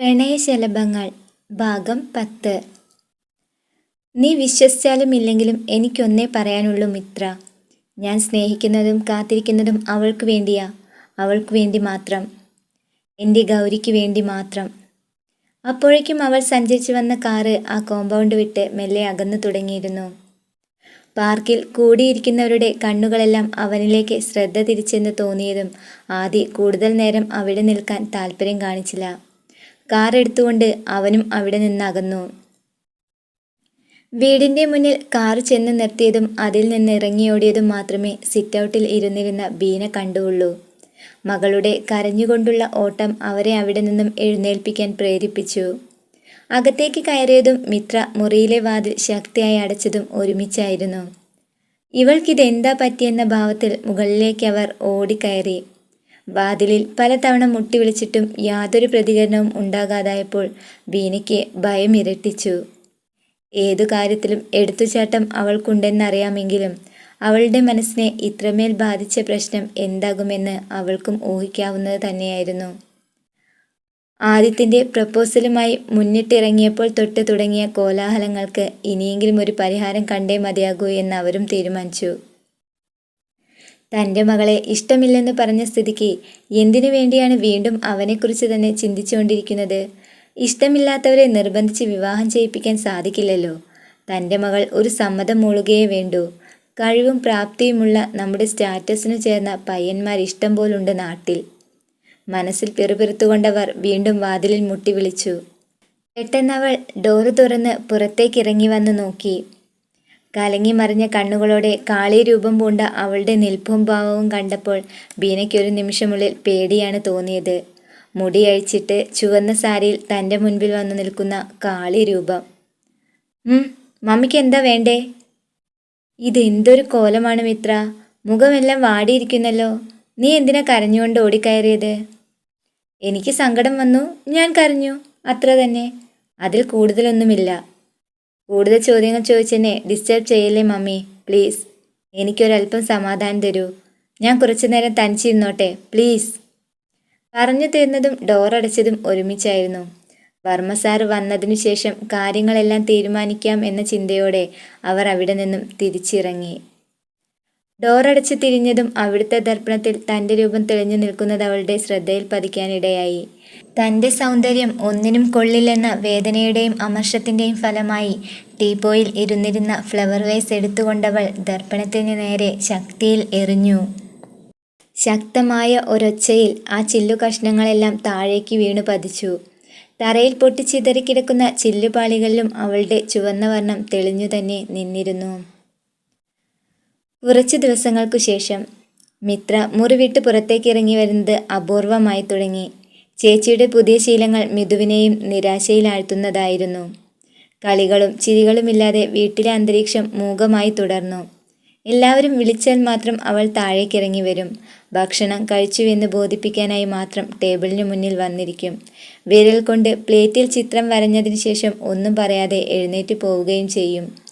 പ്രണയശലഭങ്ങൾ ഭാഗം പത്ത്. നീ വിശ്വസിച്ചാലും ഇല്ലെങ്കിലും എനിക്കൊന്നേ പറയാനുള്ളൂ മിത്ര. ഞാൻ സ്നേഹിക്കുന്നതും കാത്തിരിക്കുന്നതും അവൾക്ക് വേണ്ടിയാ. അവൾക്ക് വേണ്ടി മാത്രം. എന്റെ ഗൗരിക്ക് വേണ്ടി മാത്രം. അപ്പോഴേക്കും അവൾ സഞ്ചരിച്ചു വന്ന കാറ് ആ കോമ്പൗണ്ട് വിട്ട് മെല്ലെ അകന്നു തുടങ്ങിയിരുന്നു. പാർക്കിൽ കൂടിയിരിക്കുന്നവരുടെ കണ്ണുകളെല്ലാം അവനിലേക്ക് ശ്രദ്ധ തിരിച്ചെന്ന് തോന്നിയതും ആദി കൂടുതൽ നേരം അവിടെ നിൽക്കാൻ താല്പര്യം കാണിച്ചില്ല. കാർ എടുത്തുകൊണ്ട് അവനും അവിടെ നിന്നകന്നു. വീടിന്റെ മുന്നിൽ കാർ ചെന്ന് നിർത്തിയതും അതിൽ നിന്ന് ഇറങ്ങിയോടിയതും മാത്രമേ സിറ്റൗട്ടിൽ ഇരുന്നിരുന്ന ബീന കണ്ടുള്ളൂ മകളുടെ കരഞ്ഞുകൊണ്ടുള്ള ഓട്ടം അവരെ അവിടെ നിന്നും എഴുന്നേൽപ്പിക്കാൻ പ്രേരിപ്പിച്ചു. അകത്തേക്ക് കയറിയതും മിത്ര മുറിയിലെ വാതിൽ ശക്തിയായി അടച്ചതും ഒരുമിച്ചായിരുന്നു. ഇവൾക്കിതെന്താ പറ്റിയെന്ന ഭാവത്തിൽ മുകളിലേക്ക് അവർ ഓടിക്കയറി. വാതിലിൽ പലതവണ മുട്ടി വിളിച്ചിട്ടും യാതൊരു പ്രതികരണവും ഉണ്ടാകാതായപ്പോൾ ബീനയ്ക്ക് ഭയം ഇരട്ടിച്ചു. ഏതു കാര്യത്തിലും എടുത്തുചാട്ടം അവൾക്കുണ്ടെന്നറിയാമെങ്കിലും അവളുടെ മനസ്സിനെ ഇത്രമേൽ ബാധിച്ച പ്രശ്നം എന്താകുമെന്ന് അവൾക്കും ഊഹിക്കാവുന്നത് തന്നെയായിരുന്നു. ആദിത്യന്റെ പ്രപ്പോസലുമായി മുന്നിട്ടിറങ്ങിയപ്പോൾ തൊട്ട് തുടങ്ങിയ കോലാഹലങ്ങൾക്ക് ഇനിയെങ്കിലും ഒരു പരിഹാരം കണ്ടേ മതിയാകൂ എന്ന് അവരും തീരുമാനിച്ചു. തന്റെ മകളെ ഇഷ്ടമില്ലെന്ന് പറഞ്ഞ സ്ഥിതിക്ക് എന്തിനു വേണ്ടിയാണ് വീണ്ടും അവനെക്കുറിച്ച് തന്നെ ചിന്തിച്ചുകൊണ്ടിരിക്കുന്നത്? ഇഷ്ടമില്ലാത്തവരെ നിർബന്ധിച്ച് വിവാഹം ചെയ്യിപ്പിക്കാൻ സാധിക്കില്ലല്ലോ. തന്റെ മകൾ ഒരു സമ്മതം മൂളുകയേ വേണ്ടൂ. കഴിവും പ്രാപ്തിയുമുള്ള നമ്മുടെ സ്റ്റാറ്റസിന് ചേർന്ന പയ്യന്മാർ ഇഷ്ടം പോലുണ്ട് നാട്ടിൽ. മനസ്സിൽ പിറുപിറുത്തുകൊണ്ടവർ വീണ്ടും വാതിലിൽ മുട്ടി വിളിച്ചു. പെട്ടെന്നവൾ ഡോറ് തുറന്ന് പുറത്തേക്കിറങ്ങി വന്ന് നോക്കി. കലങ്ങി മറിഞ്ഞ കണ്ണുകളോടെ കാളി രൂപം പൂണ്ട അവളുടെ നിൽപ്പും ഭാവവും കണ്ടപ്പോൾ ബീനയ്ക്കൊരു നിമിഷമുള്ളിൽ പേടിയാണ് തോന്നിയത്. മുടി അഴിച്ചിട്ട് ചുവന്ന സാരിയിൽ തന്റെ മുൻപിൽ വന്നു നിൽക്കുന്ന കാളി രൂപം. മമ്മിക്ക് എന്താ വേണ്ടേ? ഇതെന്തൊരു കോലമാണ് മിത്ര. മുഖമെല്ലാം വാടിയിരിക്കുന്നല്ലോ. നീ എന്തിനാ കരഞ്ഞുകൊണ്ട് ഓടിക്കയറിയത്? എനിക്ക് സങ്കടം വന്നു. ഞാൻ കരഞ്ഞു. അത്ര തന്നെ. അതിൽ കൂടുതലൊന്നുമില്ല. കൂടുതൽ ചോദ്യങ്ങൾ ചോദിച്ചെന്നെ ഡിസ്റ്റർബ് ചെയ്യല്ലേ മമ്മി? പ്ലീസ് എനിക്കൊരല്പം സമാധാനം തരൂ. ഞാൻ കുറച്ചു നേരം തനിച്ചിരുന്നോട്ടെ? പ്ലീസ് പറഞ്ഞു തീർന്നതും ഡോർ അടച്ചതും ഒരുമിച്ചായിരുന്നു. വർമ്മ സാർ വന്നതിനു ശേഷം കാര്യങ്ങളെല്ലാം തീരുമാനിക്കാം എന്ന ചിന്തയോടെ അവർ അവിടെ നിന്നും തിരിച്ചിറങ്ങി. ഡോറടച്ച് തിരിഞ്ഞതും അവിടുത്തെ ദർപ്പണത്തിൽ തന്റെ രൂപം തെളിഞ്ഞു നിൽക്കുന്നത് അവളുടെ ശ്രദ്ധയിൽ പതിക്കാനിടയായി. തന്റെ സൗന്ദര്യം ഒന്നിനും കൊള്ളില്ലെന്ന വേദനയുടെയും അമർഷത്തിന്റെയും ഫലമായി ടീപ്പോയിൽ ഇരുന്നിരുന്ന ഫ്ലവർ വേസ് എടുത്തുകൊണ്ടവൾ ദർപ്പണത്തിന് നേരെ ശക്തിയിൽ എറിഞ്ഞു. ശക്തമായ ഒരൊച്ചയിൽ ആ ചില്ലു കഷ്ണങ്ങളെല്ലാം താഴേക്ക് വീണു പതിച്ചു. തറയിൽ പൊട്ടിച്ചിതറിക്കിടക്കുന്ന ചില്ലുപാളികളിലും അവളുടെ ചുവന്ന വർണം തെളിഞ്ഞു തന്നെ നിന്നിരുന്നു. കുറച്ചു ദിവസങ്ങൾക്കു ശേഷം മിത്ര മുറിവിട്ട് പുറത്തേക്ക് ഇറങ്ങി വരുന്നത് അപൂർവമായി തുടങ്ങി. ചേച്ചിയുടെ പുതിയ ശീലങ്ങൾ മിഥുവിനെയും നിരാശയിലാഴ്ത്തുന്നതായിരുന്നു. കളികളും ചിരികളുമില്ലാതെ വീട്ടിലെ അന്തരീക്ഷം മൂകമായി തുടർന്നു. എല്ലാവരും വിളിച്ചാൽ മാത്രം അവൾ താഴേക്കിറങ്ങി വരും. ഭക്ഷണം കഴിച്ചുവെന്ന് ബോധിപ്പിക്കാനായി മാത്രം ടേബിളിന് മുന്നിൽ വന്നിരിക്കും. വിരൽ കൊണ്ട് പ്ലേറ്റിൽ ചിത്രം വരഞ്ഞതിന് ശേഷം ഒന്നും പറയാതെ എഴുന്നേറ്റ് പോവുകയും ചെയ്യും.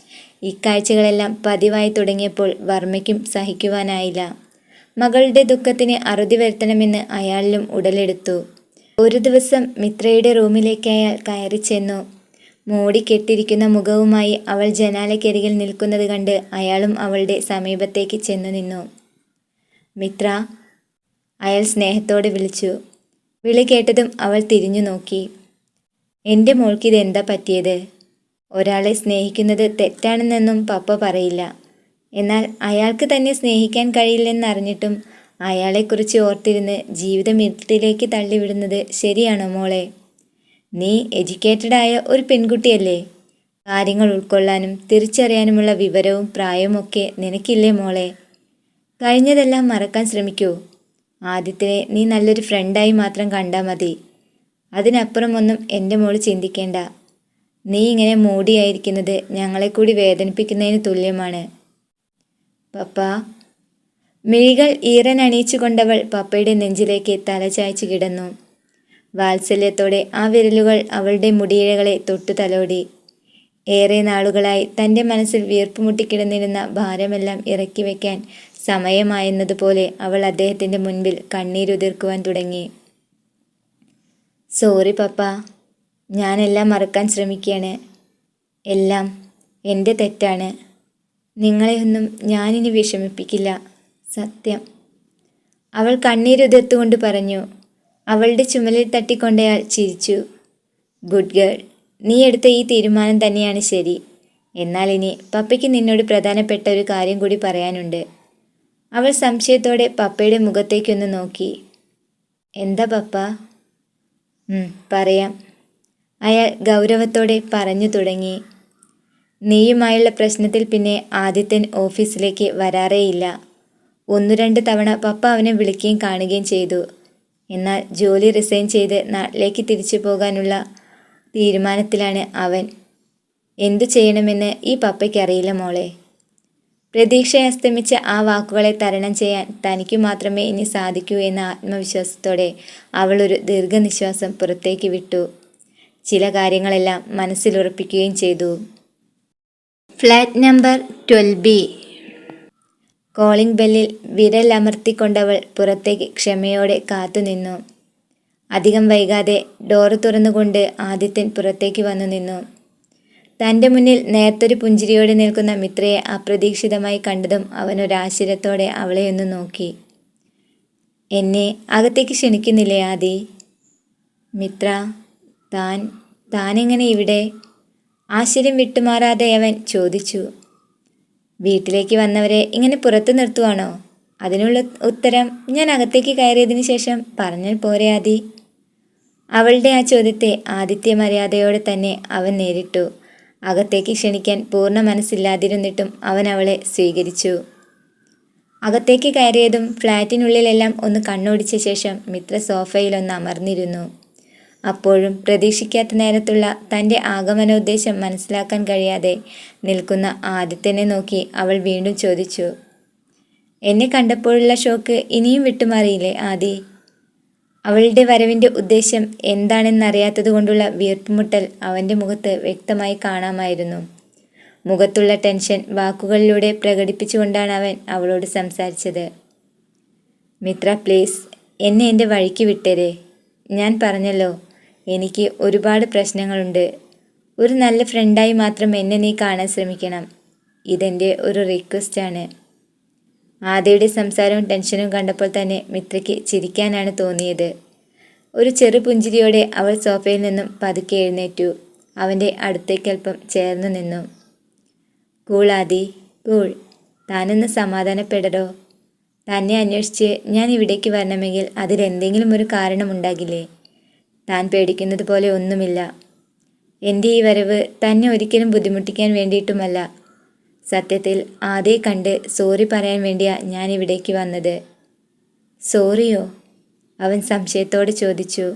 ഇക്കാഴ്ചകളെല്ലാം പതിവായി തുടങ്ങിയപ്പോൾ വർമ്മയ്ക്കും സഹിക്കുവാനായില്ല. മകളുടെ ദുഃഖത്തിന് അറുതി വരുത്തണമെന്ന് അയാളിലും ഉടലെടുത്തു. ഒരു ദിവസം മിത്രയുടെ റൂമിലേക്ക് അയാൾ കയറി ചെന്നു. മൂടിക്കെട്ടിരിക്കുന്ന മുഖവുമായി അവൾ ജനാലക്കരികിൽ നിൽക്കുന്നത് കണ്ട് അയാളും അവളുടെ സമീപത്തേക്ക് ചെന്നു നിന്നു. മിത്ര അയാൾ സ്നേഹത്തോടെ വിളിച്ചു. വിളി കേട്ടതും അവൾ തിരിഞ്ഞു നോക്കി. എന്റെ മോൾക്കിതെന്താ പറ്റിയത്? ഒരാളെ സ്നേഹിക്കുന്നത് തെറ്റാണെന്നൊന്നും പപ്പ പറയില്ല. എന്നാൽ അയാൾക്ക് തന്നെ സ്നേഹിക്കാൻ കഴിയില്ലെന്നറിഞ്ഞിട്ടും അയാളെക്കുറിച്ച് ഓർത്തിരുന്ന് ജീവിതം ഇരുട്ടിലേക്ക് തള്ളിവിടുന്നത് ശരിയാണോ മോളെ? നീ എഡ്യൂക്കേറ്റഡായ ഒരു പെൺകുട്ടിയല്ലേ? കാര്യങ്ങൾ ഉൾക്കൊള്ളാനും തിരിച്ചറിയാനുമുള്ള വിവരവും പ്രായവുമൊക്കെ നിനക്കില്ലേ മോളെ? കഴിഞ്ഞതെല്ലാം മറക്കാൻ ശ്രമിക്കൂ. ആദ്യത്തിനെ നീ നല്ലൊരു ഫ്രണ്ടായി മാത്രം കണ്ടാൽ മതി. അതിനപ്പുറമൊന്നും എന്റെ മോൾ ചിന്തിക്കേണ്ട. നീ ഇങ്ങനെ മൂടിയായിരിക്കുന്നത് ഞങ്ങളെ കൂടി വേദനിപ്പിക്കുന്നതിന് തുല്യമാണ്. പപ്പ മിഴികൾ ഈറൻ അണിയിച്ചുകൊണ്ടവൾ പപ്പയുടെ നെഞ്ചിലേക്ക് തലചായ്ച്ചു കിടന്നു. വാത്സല്യത്തോടെ ആ വിരലുകൾ അവളുടെ മുടിയിഴകളെ തൊട്ടു തലോടി. ഏറെ നാളുകളായി തന്റെ മനസ്സിൽ വീർപ്പുമുട്ടിക്കിടന്നിരുന്ന ഭാരമെല്ലാം ഇറക്കി വയ്ക്കാൻ സമയമായെന്നതുപോലെ അവൾ അദ്ദേഹത്തിന്റെ മുൻപിൽ കണ്ണീരുതിർക്കുവാൻ തുടങ്ങി. Sorry papa. ഞാനെല്ലാം മറക്കാൻ ശ്രമിക്കുകയാണ് എല്ലാം എന്റെ തെറ്റാണ്. നിങ്ങളെയൊന്നും ഞാനിനി വിഷമിപ്പിക്കില്ല. സത്യം. അവൾ കണ്ണീരുതിർത്തുകൊണ്ട് പറഞ്ഞു. അവളുടെ ചുമലിൽ തട്ടിക്കൊണ്ടയാൾ ചിരിച്ചു. ഗുഡ് ഗേൾ നീ എടുത്ത ഈ തീരുമാനം തന്നെയാണ് ശരി. എന്നാൽ ഇനി പപ്പയ്ക്ക് നിന്നോട് പ്രധാനപ്പെട്ട ഒരു കാര്യം കൂടി പറയാനുണ്ട് അവൾ സംശയത്തോടെ പപ്പയുടെ മുഖത്തേക്കൊന്ന് നോക്കി. എന്താ പപ്പ? "ഉം, പറയാം. അയാൾ ഗൗരവത്തോടെ പറഞ്ഞു തുടങ്ങി. നീയുമായുള്ള പ്രശ്നത്തിൽ പിന്നെ ആദിത്യൻ ഓഫീസിലേക്ക് വരാറേയില്ല. ഒന്നു രണ്ട് തവണ പപ്പ അവനെ വിളിക്കുകയും കാണുകയും ചെയ്തു. എന്നാൽ ജോലി റിസൈൻ ചെയ്ത് നാട്ടിലേക്ക് തിരിച്ചു പോകാനുള്ള തീരുമാനത്തിലാണ് അവൻ. എന്തു ചെയ്യണമെന്ന് ഈ പപ്പയ്ക്കറിയില്ല മോളെ. പ്രതീക്ഷ അസ്തമിച്ച ആ വാക്കുകളെ തരണം ചെയ്യാൻ തനിക്ക് മാത്രമേ ഇനി സാധിക്കൂ എന്ന ആത്മവിശ്വാസത്തോടെ അവളൊരു ദീർഘനിശ്വാസം പുറത്തേക്ക് വിട്ടു. ചില കാര്യങ്ങളെല്ലാം മനസ്സിലുറപ്പിക്കുകയും ചെയ്തു. Flat number twelve B. Calling ബെല്ലിൽ വിരൽ അമർത്തിക്കൊണ്ടവൾ പുറത്തേക്ക് ക്ഷമയോടെ കാത്തുനിന്നു അധികം വൈകാതെ ഡോറ് തുറന്നുകൊണ്ട് ആദിത്യൻ പുറത്തേക്ക് വന്നു നിന്നു. തന്റെ മുന്നിൽ നേർത്തൊരു പുഞ്ചിരിയോടെ നിൽക്കുന്ന മിത്രയെ അപ്രതീക്ഷിതമായി കണ്ടതും അവനൊരാശ്ചര്യത്തോടെ അവളെ ഒന്ന് നോക്കി. എന്നെ അകത്തേക്ക് ക്ഷണിക്കുന്നില്ലേ ആദി? മിത്ര താൻ താനെങ്ങനെ ഇവിടെ? ആശ്ചര്യം വിട്ടുമാറാതെ അവൻ ചോദിച്ചു. വീട്ടിലേക്ക് വന്നവരെ ഇങ്ങനെ പുറത്തു നിർത്തുവാണോ? അതിനുള്ള ഉത്തരം ഞാൻ അകത്തേക്ക് കയറിയതിനു ശേഷം പറഞ്ഞാൽ പോരെ ആദി. അവളുടെ ആ ചോദ്യത്തെ ആദിത്യ മര്യാദയോടെ തന്നെ അവൻ നേരിട്ടു. അകത്തേക്ക് ക്ഷണിക്കാൻ പൂർണ മനസ്സില്ലാതിരുന്നിട്ടും അവൻ അവളെ സ്വീകരിച്ചു. അകത്തേക്ക് കയറിയതും ഫ്ലാറ്റിനുള്ളിലെല്ലാം ഒന്ന് കണ്ണോടിച്ച ശേഷം മിത്ര സോഫയിലൊന്ന് അമർന്നിരുന്നു. അപ്പോഴും പ്രതീക്ഷിക്കാത്ത നേരത്തുള്ള തന്റെ ആഗമനോദ്ദേശം മനസ്സിലാക്കാൻ കഴിയാതെ നിൽക്കുന്ന ആദിത്യനെ നോക്കി അവൾ വീണ്ടും ചോദിച്ചു എന്നെ കണ്ടപ്പോഴുള്ള ഷോക്ക് ഇനിയും വിട്ടുമാറിയില്ലേ ആദി? അവളുടെ വരവിന്റെ ഉദ്ദേശം എന്താണെന്നറിയാത്തതുകൊണ്ടുള്ള വീർപ്പുമുട്ടൽ അവന്റെ മുഖത്ത് വ്യക്തമായി കാണാമായിരുന്നു. മുഖത്തുള്ള ടെൻഷൻ വാക്കുകളിലൂടെ പ്രകടിപ്പിച്ചുകൊണ്ടാണ് അവൻ അവളോട് സംസാരിച്ചത്. മിത്ര പ്ലീസ് എന്നെ എന്റെ വഴിക്ക് വിട്ടേരെ. ഞാൻ പറഞ്ഞല്ലോ എനിക്ക് ഒരുപാട് പ്രശ്നങ്ങളുണ്ട്. ഒരു നല്ല ഫ്രണ്ടായി മാത്രം എന്നെ നീ കാണാൻ ശ്രമിക്കണം. ഇതെന്റെ ഒരു റിക്വസ്റ്റാണ് ആദ്യയുടെ സംസാരവും ടെൻഷനും കണ്ടപ്പോൾ തന്നെ മിത്രയ്ക്ക് ചിരിക്കാനാണ് തോന്നിയത്. ഒരു ചെറു പുഞ്ചിരിയോടെ അവൾ സോഫയിൽ നിന്നും പതുക്കെ എഴുന്നേറ്റു. അവന്റെ അടുത്തേക്കൽപ്പം ചേർന്ന് നിന്നു. കൂളാദി കൂൾ. താനൊന്ന് സമാധാനപ്പെടടോ? തന്നെ അന്വേഷിച്ച് ഞാൻ ഇവിടേക്ക് വരണമെങ്കിൽ അതിലെന്തെങ്കിലും ഒരു കാരണമുണ്ടാകില്ലേ? താൻ പേടിക്കുന്നത് പോലെ ഒന്നുമില്ല. എന്റെ ഈ വരവ് തന്നെ ഒരിക്കലും ബുദ്ധിമുട്ടിക്കാൻ വേണ്ടിയിട്ടുമല്ല. സത്യത്തിൽ ആദ്യം കണ്ട് സോറി പറയാൻ വേണ്ടിയാ ഞാൻ ഇവിടേക്ക് വന്നത്. സോറിയോ? അവൻ സംശയത്തോടെ ചോദിച്ചു.